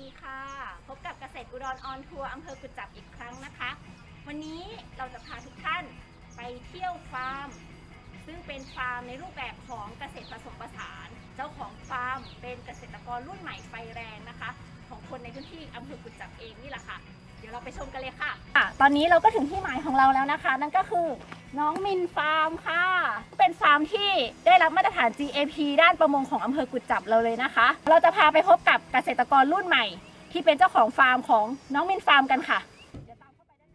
ดีค่ะ พบกับเกษตรอุดรออนทัวร์อำเภอกุจจับอีกครั้งนะคะ วันนี้เราจะพาทุกท่านไปเที่ยวฟาร์ม ซึ่งเป็นฟาร์มในรูปแบบของเกษตรผสมผสาน เจ้าของฟาร์มเป็นเกษตรกรรุ่นใหม่ไฟแรงนะคะ ของคนในพื้นที่อำเภอกุจจับเองนี่แหละค่ะ เดี๋ยวเราไปชมกันเลยค่ะอะตอนนี้เราก็ถึงที่หมายของเราแล้วนะคะ นั่นก็คือ น้องมินฟาร์มค่ะ เป็นฟาร์มที่ได้รับมาตรฐาน GAP ด้านประมงของอำเภอกุจจับเราเลยนะคะ เราจะพาไปพบกับเกษตรกรรุ่นใหม่ ที่เป็นเจ้าของฟาร์มของน้องมินฟาร์มกันค่ะเดี๋ยวตามเข้าไปด้านใน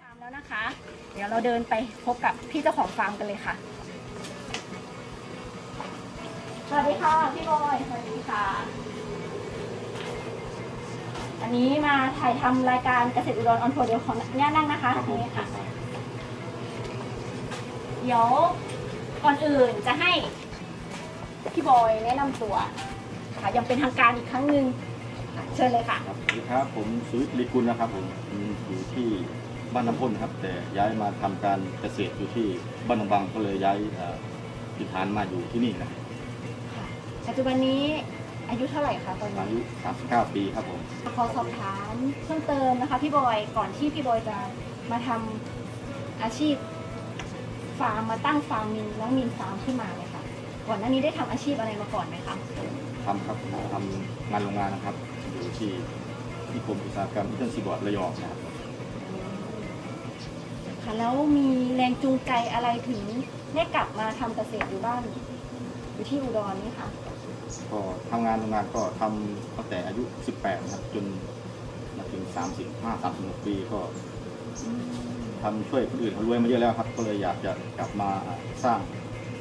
ฟาร์มแล้วนะคะ เดี๋ยวเราเดินไปพบกับพี่เจ้าของฟาร์มกันเลยค่ะ วัสดีค่ะพี่บอยสวัสดีค่ะ อันนี้มาถ่ายทำรายการเกษตรอุดรออนทัวร์เดี๋ยวขออนุญาตนั่งนะคะครับผมนี่ค่ะ เดี๋ยวก่อนอื่นจะให้ พี่บอยแนะนำตัวค่ะยังเป็นทางการอีกครั้งหนึ่งอะเชิญเลยค่ะ ครับสวัสดีครับผมสุวิทย์ลิกุลนะครับผมอยู่ที่บ้านน้ำพ่นครับ แต่ย้ายมาทำการเกษตรอยู่ที่บ้านหนองบางก็เลยย้ายเอ่อถิ่นฐานมาอยู่ที่นี่ครับ ปัจจุบันนี้อายุเท่าไหร่คะตอนอานี้ ยุ39 ปีครับผม ขอสอบถามเพิ่มเติมนะคะพี่บอยก่อนที่พี่บอยจะมาทำอาชีพฟาร์มมาตั้งฟาร์มมินน้องมินฟาร์มขึ้นมาเลยค่ะก่อนหน้านี้ได้ทำอาชีพอะไรมาก่อนไหมคะทำครับทำงานโรงงานนะครับ อยู่ที่ที่กรมอุตสาหกรรมอินเตอร์ซีบอร์ดระยองนะครับ ค่ะแล้วมีแรงจูงใจอะไรถึงได้กลับมาทำเกษตรอยู่บ้านอยู่ที่อุดรนี่ค่ะ ก็ทำงานโรงงานก็ทำตั้งแต่อายุ 18นะครับจนมาถึง 35 36 ปีก็ทำช่วยคนอื่นเขารวยมาเยอะแล้วครับ ก็เลยอยากจะกลับมาสร้าง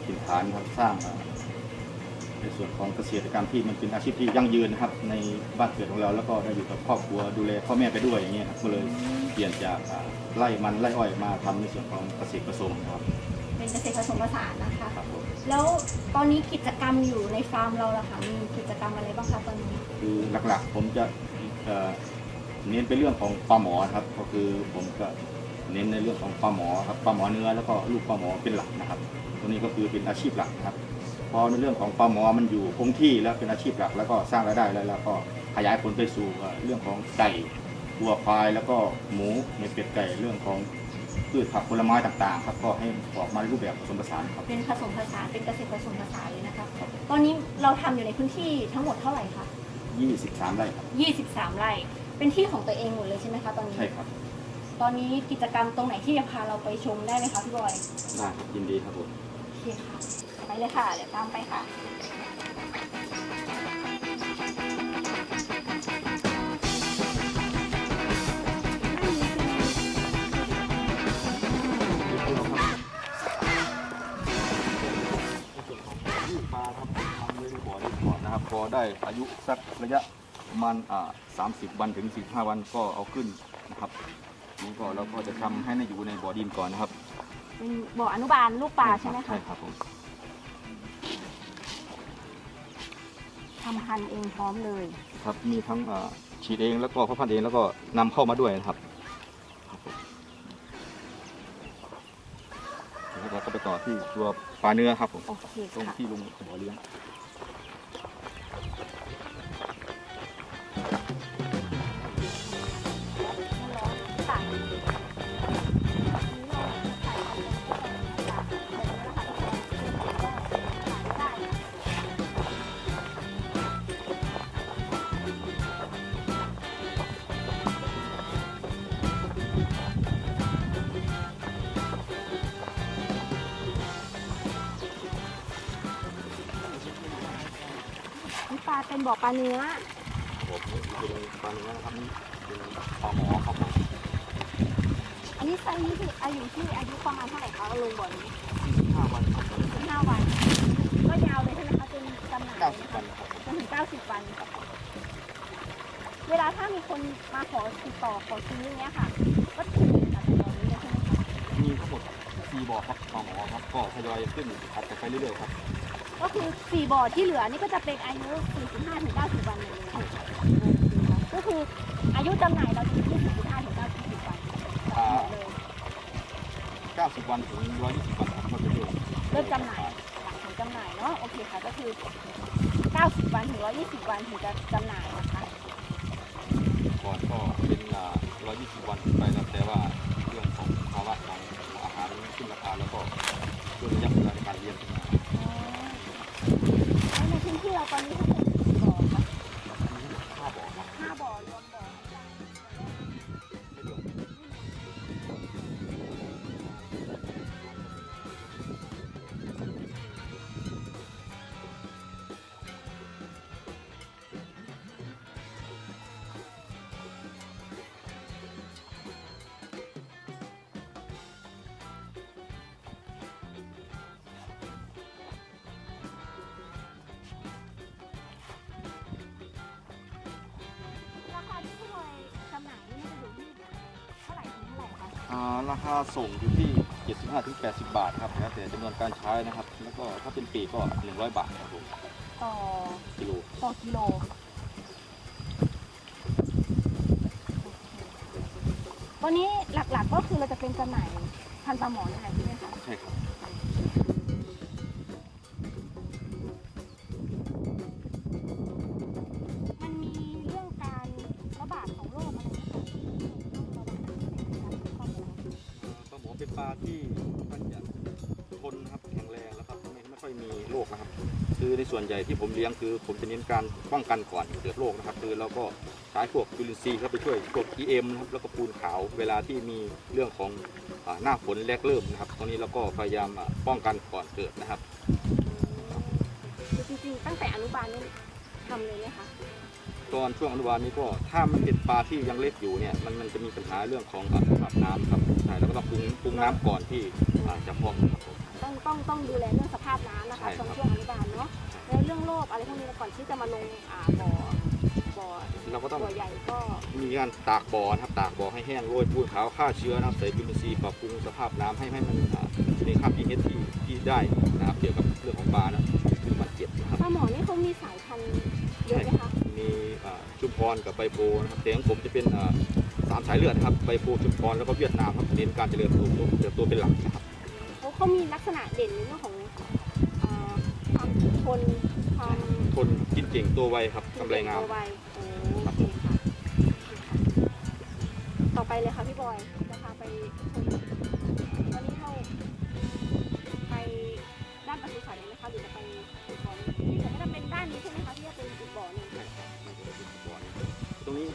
ถิ่นฐานครับสร้างในส่วนของเกษตรกรรมที่มันเป็นอาชีพที่ยั่งยืนนะครับ ในบ้านเกิดของเราแล้วก็ได้อยู่กับครอบครัวดูแลพ่อแม่ไปด้วยอย่างเงี้ยครับก็เลยเปลี่ยนจากอ่าไร่มันไร่อ้อยมาทำในส่วนของเกษตรผสมครับ เป็นเกษตรผสมผสานนะคะครับผม แล้วตอนนี้กิจกรรมอยู่ในฟาร์มเราล่ะค่ะมีกิจกรรมอะไรบ้างคะตอนนี้ คือหลักๆ ผมจะเอ่อเน้นไปเรื่องของปลาหมอครับ ก็คือผมก็เน้นในเรื่องของปลาหมอครับปลาหมอเนื้อแล้วก็ลูกปลาหมอเป็นหลักนะครับ ตัวนี้ก็คือเป็นอาชีพหลักนะครับ พอในเรื่องของปลาหมอมันอยู่คงที่แล้วเป็นอาชีพหลัก แล้วก็สร้างรายได้แล้วแล้วก็ขยายผลไปสู่เอ่อเรื่องของไก่วัวควายแล้วก็หมูเห็ดเป็ดไก่เรื่องของ พืชผักผลไม้ต่างๆครับก็ให้ออกมาในรูปแบบผสมผสานครับเป็นผสมผสานเป็นเกษตรผสมผสานเลยนะคะตอนนี้เราทำอยู่ในพื้นที่ทั้งหมดเท่าไหร่คะ23ไร่ครับ23 ไร่ เป็นที่ของตัวเองหมดเลยใช่ไหมคะตอนนี้ ใช่ครับตอนนี้กิจกรรมตรงไหนที่จะพาเราไปชมได้ไหมคะพี่บอยได้ครับยินดีครับผม โอเคค่ะ ไปเลยค่ะ เดี๋ยวตามไปค่ะ ได้อายุสักระยะประมาณอ่า30วันถึง45วันก็เอาขึ้นนะครับนี่ก็เราก็จะทำให้ในอยู่ในบ่อดินก่อนนะครับ เป็นบ่ออนุบาลลูกปลาใช่ไหมคะใช่ครับผมทำพันธุ์เองพร้อมเลย ครับมีทั้งอ่าฉีดเองแล้วก็พ่อพันธุ์เองแล้วก็นำเข้ามาด้วยนะครับครับผมแล้วเราก็ไปต่อที่ตัวปลาเนื้อครับผมโอเคตรงค่ะที่ลุงบ่อเลี้ยง เป็นบ่อปลาเนื้อผมเป็นปลาเนื้อนะครับนี่เป็นปลาหมอครับผมอันนี้ไซส์นี้คืออายุที่อายุประมาณเท่าไหร่คะเอาลงบ่อนี้45วันครับผมห้าวัน ก็ยาวเลยใช่ไหมคะจนจำหน่าย90วันครับจนถึง90 วันเวลาถ้ามีคนมาขอติดต่อขอซื้ออย่างเงี้ยค่ะ ก็ถูกค่ะแต่บ่อนี้เลยใช่ไหมคะมีทั้งหมด4บ่อครับปลาหมอครับก็ทยอยขึ้นอัดกันไปเรื่อยๆครับ ก็คือ 4 บ่อที่เหลือนี่ก็จะเป็นอายุ 45ถึง90 วันเลยใช่ครับก็คืออายุจำหน่ายเราจะอยู่ที่45ถึงอ่าเลย90 วันถึง 120 วันครับก็จะเริ่มเริ่มจำหน่ายถึงจำหน่ายเนาะโอเคค่ะก็คือ 90 วันถึง 120 วันถึงจะจำหน่ายนะคะก่อนก็เป็น120 วันขึ้นไปแล้วแต่ว่า ราคาส่งอยู่ที่ 75ถึง80 บาทครับแล้วแต่จำนวนการใช้นะครับ แล้วก็ถ้าเป็นปีก็ 100 บาทครับผมต่อกิโลต่อกิโลวันนี้หลักๆก็คือเราจะเป็นจำหน่ายพันธุ์ปลาหมอนี่แหละใช่ไหมคะใช่ครับ ปลาหมอเป็นปลาที่ค่อนข้างจะทนนะครับแข็งแรงแล้วครับไม่ไม่ค่อยมีโรคนะครับ คือในส่วนใหญ่ที่ผมเลี้ยงคือ ผมจะเน้นการป้องกันก่อนเกิดโรคนะครับ คือเราก็ใช้พวกจุลินทรีย์เข้าไปช่วยพวก EM นะครับแล้วก็ปูนขาวเวลาที่มีเรื่องของอ่าหน้าฝนแรกเริ่มนะครับ ตรงนี้เราก็พยายามอ่าป้องกันก่อนเกิดนะครับ คือจริงๆ ตั้งแต่อนุบาลนี่ทำเลยไหมคะ ตอนช่วงอนุบาลนี้ก็ถ้ามันเป็นปลาที่ยังเล็กอยู่เนี่ยมันมันจะมีปัญหาเรื่องของอ่าสภาพน้ำครับใช่แล้วก็ต้องปรุงปรุงน้ำก่อนที่อ่าจะเพาะครับผม ต้องต้องต้องดูแลเรื่องสภาพน้ำนะคะใช่ครับช่วงช่วงอนุบาลเนาะแล้วเรื่องโรคอะไรพวกนี้ก่อนที่จะมาลงอ่าบ่อบ่อเราก็ต้องบ่อใหญ่ก็มีการตากบ่อนะครับตากบ่อให้แห้งโรยปูนขาวฆ่าเชื้อนะครับใส่จุลินทรีย์ปรับปรุงสภาพน้ำให้ให้มันอ่ามีค่า pH ที่ที่ได้นะครับเกี่ยวกับเรื่องของปลานะคือมันเจ็บนะครับ ปลาหมอนี่เขามีสายพันธุ์เยอะไหมคะมีอ่าชุมพรกับใบโพนะครับแต่ของผมจะเป็นอ่า สามสายเลือดนะครับใบโพชุมพรแล้วก็เวียดนามครับเน้นการเจริญเติบโตเติบโตเป็นหลักนะครับเขาเขามีลักษณะเด่นในเรื่องของอ่าความทนความทนกินเก่งตัวไวครับกำไรงาม ตัวไวโอ้โอเคค่ะต่อไปเลยค่ะพี่บอยจะพาไปชมตอนนี้เข้าไปด้านปศุสัตว์เลยไหมคะหรือจะไปอีกบ่อหนึงที่จะไม่ได้เป็นด้านนี้ใช่ไหมคะที่จะเป็นอีกบ่อหนึ่งตรงนี้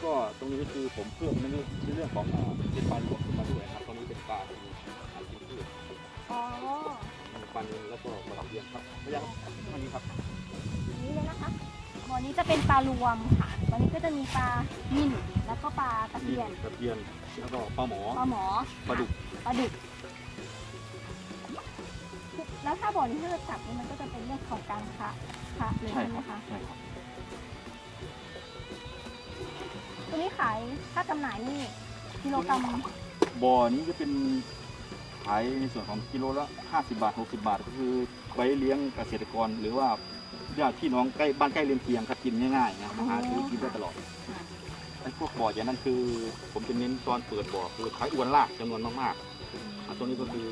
ก็ตรงนี้คือผมเพิ่มในเรื่องในเรื่องของอ่าเป็นปลาหลวงขึ้นมาด้วยครับตรงนี้เป็นปลาที่มีอาหารกินพืชอ๋อปลาเนื้อแล้วก็ปลาเลี้ยงครับไม่ยากเท่านี้ครับอย่างนี้เลยนะคะบ่อนี้จะเป็นปลารวมค่ะตอนนี้ก็จะมีปลานิ่นแล้วก็ปลาตะนี่เพียนกระเทียมแล้วก็ปลาหมอปลาหมอปลาดุกปลาดุกแล้วถ้าบ่อนี้ถ้าเราจับนี่มันก็จะเป็นเรื่องของการค้าค้าเลยใช่ใช่ไหคมรับคะใช่ครับ ตัวนี้ขายค่าจำหน่ายนี่กิโลกรัมบ่อนี้จะเป็นขายในส่วนของกิโลละ 50 บาท 60 บาท ก็คือไว้เลี้ยงเกษตรกรหรือว่าญาติพี่น้องใกล้บ้านใกล้เรือนเคียงครับกินง่ายๆนะมาหาซื้อกินได้ตลอดไอ้พวกบ่ออย่างนั้นคือ ผมจะเน้นตอนเปิดบ่อคือขายอวนลากจำนวนมากๆอะตัวนี้ก็คือ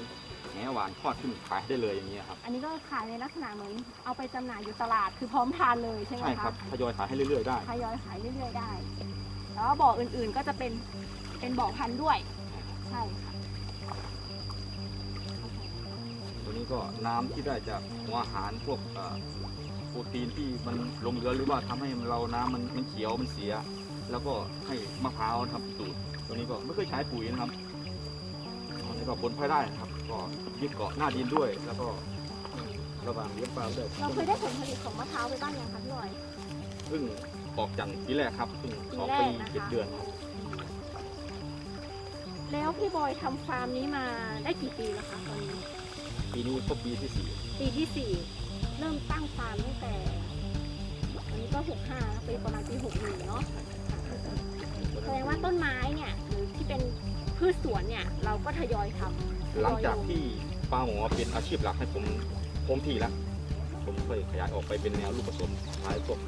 แหหวานทอดขึ้นขายได้เลยอย่างนี้ยครับ อันนี้ก็ขายในลักษณะเหมือนเอาไปจำหน่ายอยู่ตลาดคือพร้อมทานเลยใช่ไหมใช่ครัคะบทยอยขายให้เรื่อยๆได้ ทยอยขายเรื่อยๆได้ แล้วบ่ออื่นๆก็จะเป็นเป็นบ่อพันธุ์ด้วย ใช่ค่ะ ตัวนี้ก็น้ำที่ได้จากหัวอาหารพวกเอ่อโปรตีนที่มันลงเหลือหรือว่าทำให้เราน้ำมันมันเขียวมันเสีย แล้วก็ให้มะพร้าวทำสูตรตัวนี้ก็ไม่เคยใช้ปุ๋ยนะครับอันนี้ก็ผลพลอยได้นะครับ ก็ยึดเกาะหน้าดินด้วย แล้วก็ระหว่างเลี้ยงปลาด้วยเราเคยได้ผลผลิตของมะพร้าวไปบ้างยังคะพี่ลอย เพิ่ง ออกจากปีแรกครับเพิ่งสองปีปีแรกนะคะเจ็ดเดือนครับแล้วพี่บอยทำฟาร์มนี้มาได้กี่ปีแล้วคะตอนนี้ปีนี้ก็ปีที่สี่ปีที่สี่เริ่มตั้งฟาร์มตั้งแต่อันนี้ก็หกห้าปีประมาณปีหกหนึ่งเนาะแสดงว่าต้นไม้เนี่ยหรือที่เป็นพืชสวนเนี่ยเราก็ทยอยทำทยอยหลังจากที่ปลาหมอเป็นอาชีพหลักให้ผมคงที่แล้วผมเคยขยายออกไปเป็นแนวลูกผสมขายพวก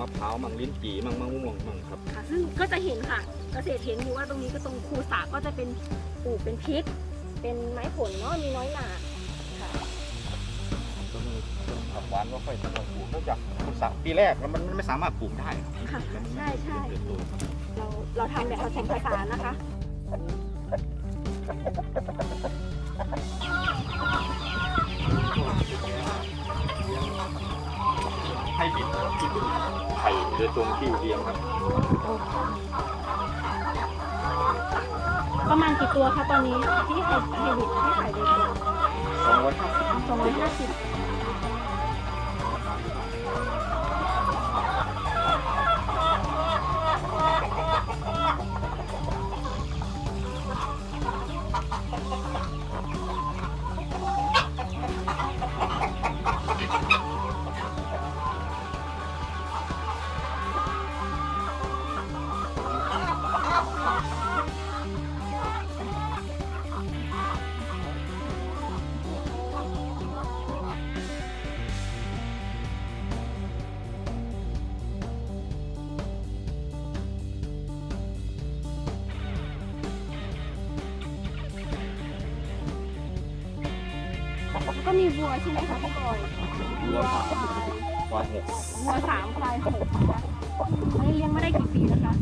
มะพร้าวมั่งลิ้นจี่มั่งมะม่วงมั่งครับ ค่ะซึ่งก็จะเห็นค่ะ เกษตรเห็นอยู่ว่าตรงนี้ก็ตรงคูสาก็จะเป็นปลูกเป็นพริก เป็นไม้ผลเนาะมีน้อยหนาค่ะก็มีต้นผักหวานก็ค่อยทำปลูกนอกจากปลูกสักปีแรกแล้วมันไม่สามารถปลูกได้ครับค่ะมันไม่ใช่ใช่เติบโตครับเราเราทำแบบผสมผสานนะคะ ให้บิดที่เป็นไข่โดยตรงที่เลี้ยงครับ ประมาณกี่ตัวคะตอนนี้ที่ไฮไฮบริดที่ขายโดยตรงสองร้อยห้าสิบสองร้อยห้าสิบ ก็มีวัวใช่ไหมคะพี่บอยวัวสามวัวหกวัวสามควายหกนะคะอันนี้เลี้ยงมาได้กี่ปีแล้วคะ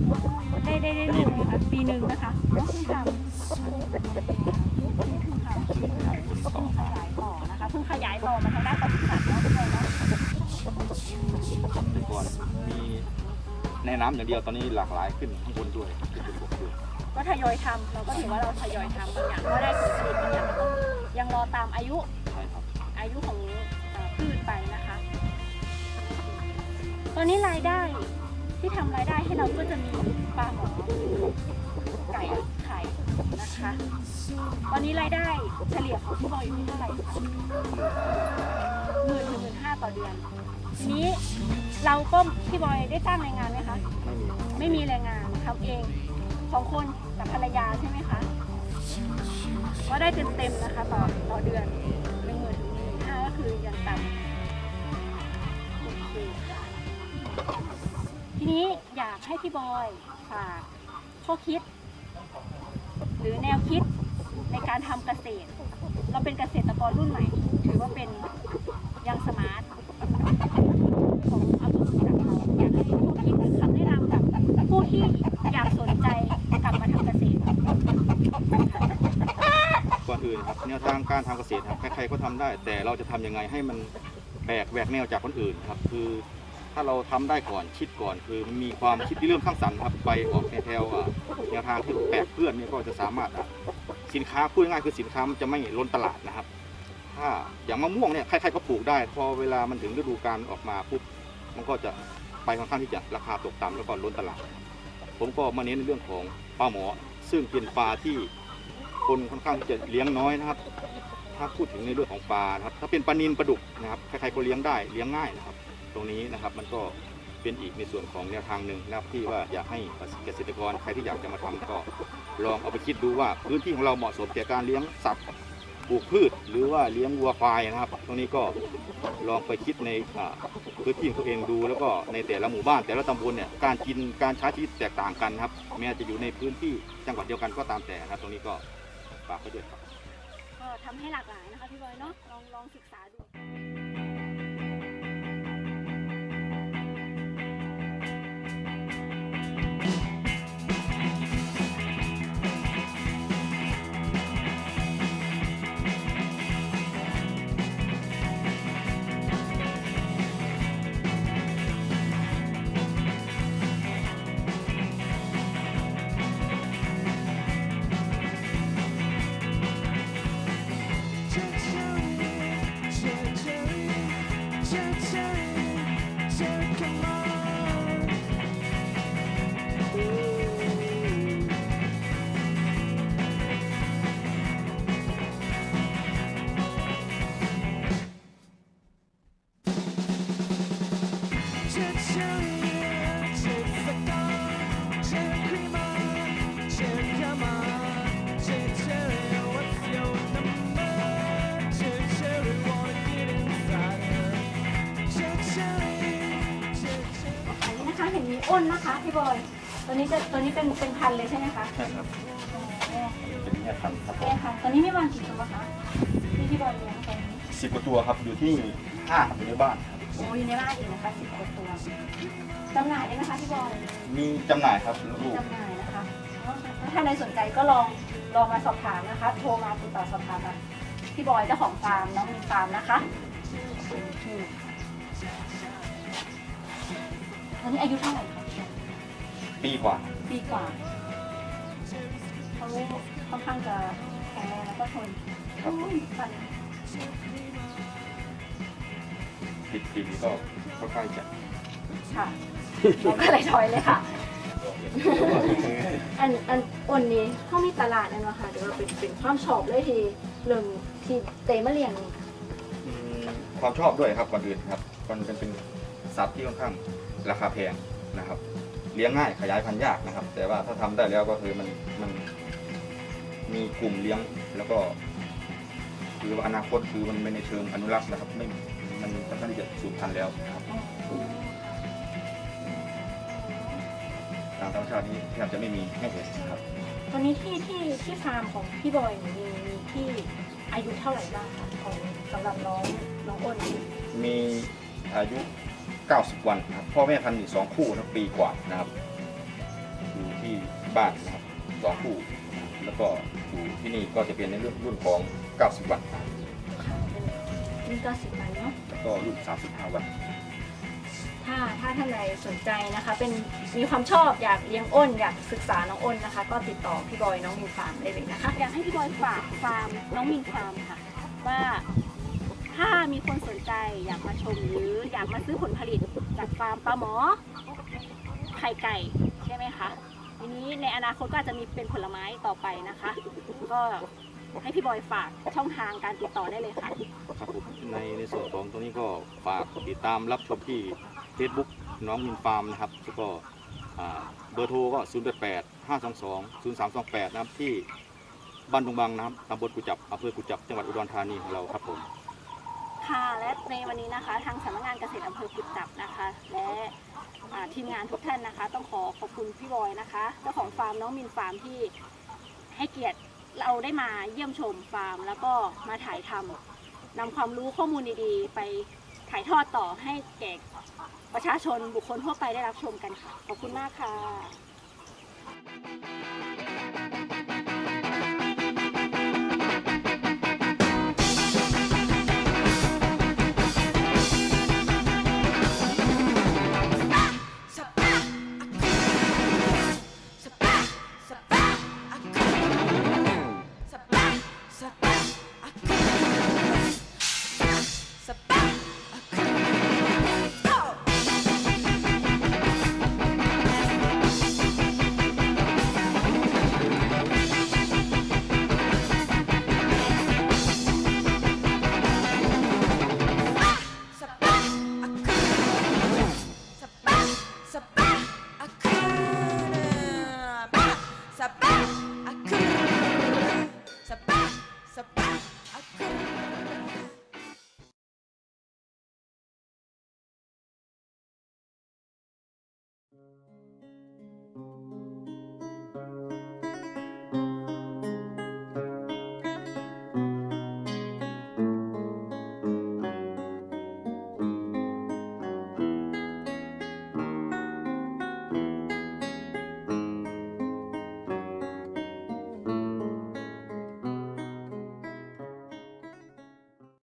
ได้ได้ได้ลูกไหมคะปีหนึ่งนะคะเพิ่งทำเพิ่งทำเพิ่งขยายต่อนะคะเพิ่งขยายต่อมาทางด้านปศุสัตว์เนาะพี่บอยเนาะแต่ก่อนมีในน้ำอย่างเดียวตอนนี้หลากหลายขึ้นข้างบนด้วยขึ้นบนบกด้วยก็ทยอยทำเราก็ถือว่าเราทยอยทำบางอย่างก็ได้ผลผลิตบางอย่างก็ต้องยังรอตามอายุ อายุของอพืชไปนะคะ ตอนนี้รายได้ที่ทำรายได้ให้เราก็จะมีปลาหมอไก่ไข่นะคะตอนนี้รายได้เฉลี่ยของพี่บอยอยู่ที่เท่าไหร่คะหมื่นถึงหมื่นห้าต่อเดือนทีนี้เราก็พี่บอยได้จ้างแรงงานไหมคะไม่มีไม่มีแรงงานทำเองสองคนกับภรรยาใช่ไหมคะ ก็ได้เต็มๆนะคะต่อต่อเดือน คือยังต่ำโอเคค่ะทีนี้อยากให้พี่บอยฝากข้อคิด หรือแนวคิดในการทำเกษตร เราเป็นเกษตรกรรุ่นใหม่ ถือว่าเป็นยังสมาร์ทของอำเภอสุจักเราอยากให้ผู้คิดหรือคำแนะนำกับผู้ที่อยากสนใจกลับมาทำเกษตร ก่อนอื่นครับแนวทางการทำเกษตรครับใครๆก็ทำได้ แต่เราจะทำยังไงให้มันแปลกแหวกแนวจากคนอื่นครับ คือ ถ้าเราทำได้ก่อนคิดก่อน คือมีความคิดที่เริ่มสร้างสรรค์ครับไปออกในแนวอะแนวทางที่แปลกเพื่อนเนี่ยก็จะสามารถอะสินค้าพูดง่ายๆคือสินค้ามันจะไม่ล้นตลาดนะครับ ถ้าอย่างมะม่วงเนี่ยใครๆก็ปลูกได้ พอเวลามันถึงฤดูกาลออกมาปุ๊บมันก็จะไปค่อนข้างที่จะราคาตกต่ำแล้วก็ล้นตลาด ผมก็มาเน้นในเรื่องของปลาหมอ ซึ่งเป็นปลาที่ คนค่อนข้างจะเลี้ยงน้อยนะครับ ถ้าพูดถึงในเรื่องของปลานะครับ ถ้าเป็นปลานิลปลาดุกนะครับใครๆก็เลี้ยงได้เลี้ยงง่ายนะครับ ตรงนี้นะครับมันก็เป็นอีกในส่วนของแนวทางหนึ่งนะครับที่ว่าอยากให้เกษตรกรใครที่อยากจะมาทำก็ลองเอาไปคิดดูว่าพื้นที่ของเราเหมาะสมแก่การเลี้ยงสัตว์ปลูกพืช หรือว่าเลี้ยงวัวควายนะครับ ตรงนี้ก็ลองไปคิดในพื้นที่ของตัวเองดู แล้วก็ในแต่ละหมู่บ้านแต่ละตำบลเนี่ยการกินการใช้ชีวิตแตกต่างกันครับแม้จะอยู่ในพื้นที่จังหวัดเดียวกันก็ตามแต่นะครับ ตรงนี้ก็ ฝากไว้ด้วยครับ ก็ทำให้หลากหลายนะคะพี่บอยเนาะลองลองศึกษาดู นมีอ้นนะคะพี่บอย ตัวนี้จะตัวนี้เป็นเป็นพันธุ์เลยใช่ไหมคะใช่ครับอ๋อเป็นแม่พันธุ์ครับโอเคค่ะตอนนี้มีประมาณกี่ตัวคะที่พี่บอยเลี้ยงตอนนี้สิบกว่าตัวครับอยู่ที่ห้าครับอยู่ในบ้านครับโอ้ยอยู่ในบ้านเองนะคะสิบกว่าตัวจำหน่ายได้ไหมคะพี่บอยมีจำหน่ายครับลูกจำหน่ายนะคะอ๋อถ้าใครสนใจก็ลองลองมาสอบถามนะคะ โทรมาติดต่อสอบถามมาพี่บอยเจ้าของฟาร์มน้องมีฟาร์มนะคะอืม ตอนนี้อายุเท่าไหร่คะปีกว่า ปีกว่าเขาค่อนข้างจะแข็งแรงแล้วก็ทนครับอืมฟันปีปีนี้ก็ค่อนข้างจะค่ะเราก็เลยถอยเลยค่ะ อันอันอ่อนนี้เขามีตลาดนั่นวะค่ะเดี๋ยวเราเป็นเป็นความชอบเลยทีเรื่องที่เตะมาเลี้ยงนี่อืมความชอบด้วยครับก่อนอื่นครับมันเป็นเป็นสัตว์ที่ค่อนข้าง ราคาแพงนะครับ เลี้ยงง่ายขยายพันธุ์ยากนะครับ แต่ว่าถ้าทำได้แล้วก็คือมันมันมีกลุ่มเลี้ยงแล้วก็ คือว่าอนาคตคือมันไม่ในเชิงอนุรักษ์นะครับ ไม่มันค่อนข้างที่จะสูญพันธุ์แล้วนะครับตามธรรมชาตินี้แทบจะไม่มีให้เห็นนะครับ ตอนนี้ที่ที่ที่ฟาร์มของพี่บอยเนี่ยมีมีที่อายุเท่าไหร่บ้างคะของสำหรับน้องน้องอ้นนี่มีอายุ 90 วันนะครับพ่อแม่พันธุ์อีกสองคู่นะปีกว่านะครับอยู่ที่บ้านนะครับสองคู่นะครับแล้วก็อยู่ที่นี่ก็จะเป็นในรุ่นรุ่นของ 90 วันนะครับค่ะเป็นนี่ก็สิบวันเนาะ แล้วก็รุ่น 35 วันถ้าถ้าท่านใดสนใจนะคะ เป็นมีความชอบอยากเลี้ยงอ้น อยากศึกษาน้องอ้นนะคะ ก็ติดต่อพี่บอยน้องมินฟาร์มได้เลยนะคะ อยากให้พี่บอยฝากฟาร์มน้องมินฟาร์มค่ะ ว่า ถ้ามีคนสนใจอยากมาชมหรืออยากมาซื้อผลผลิตจากฟาร์มปลาหมอ ไข่ไก่ใช่ไหมคะทีนี้ในอนาคตก็อาจจะมีเป็นผลไม้ต่อไปนะคะ ก็ให้พี่บอยฝากช่องทางการติดต่อได้เลยค่ะ ครับผมในในส่วนของตรงนี้ก็ฝากติดตามรับชมที่ Facebook น้องมินฟาร์มนะครับแล้วก็อ่าเบอร์โทรก็ 0 8 8 5 2 2 0 3 2 8 นะครับที่บ้านดงบังนะครับตำบลกุจับอำเภอกุจับ จังหวัดอุดรธานีของเราครับผม ค่ะและในวันนี้นะคะ ทางสำนักงานเกษตรอำเภอกุดจับนะคะ และทีมงานทุกท่านนะคะ ต้องขอขอบคุณพี่บอยนะคะเจ้าของฟาร์มน้องมินฟาร์มที่ให้เกียรติเราได้มาเยี่ยมชมฟาร์ม แล้วก็มาถ่ายทำนำความรู้ข้อมูลดีๆ ไปถ่ายทอดต่อให้แก่ประชาชนบุคคลทั่วไปได้รับชมกันค่ะ ขอบคุณมากค่ะ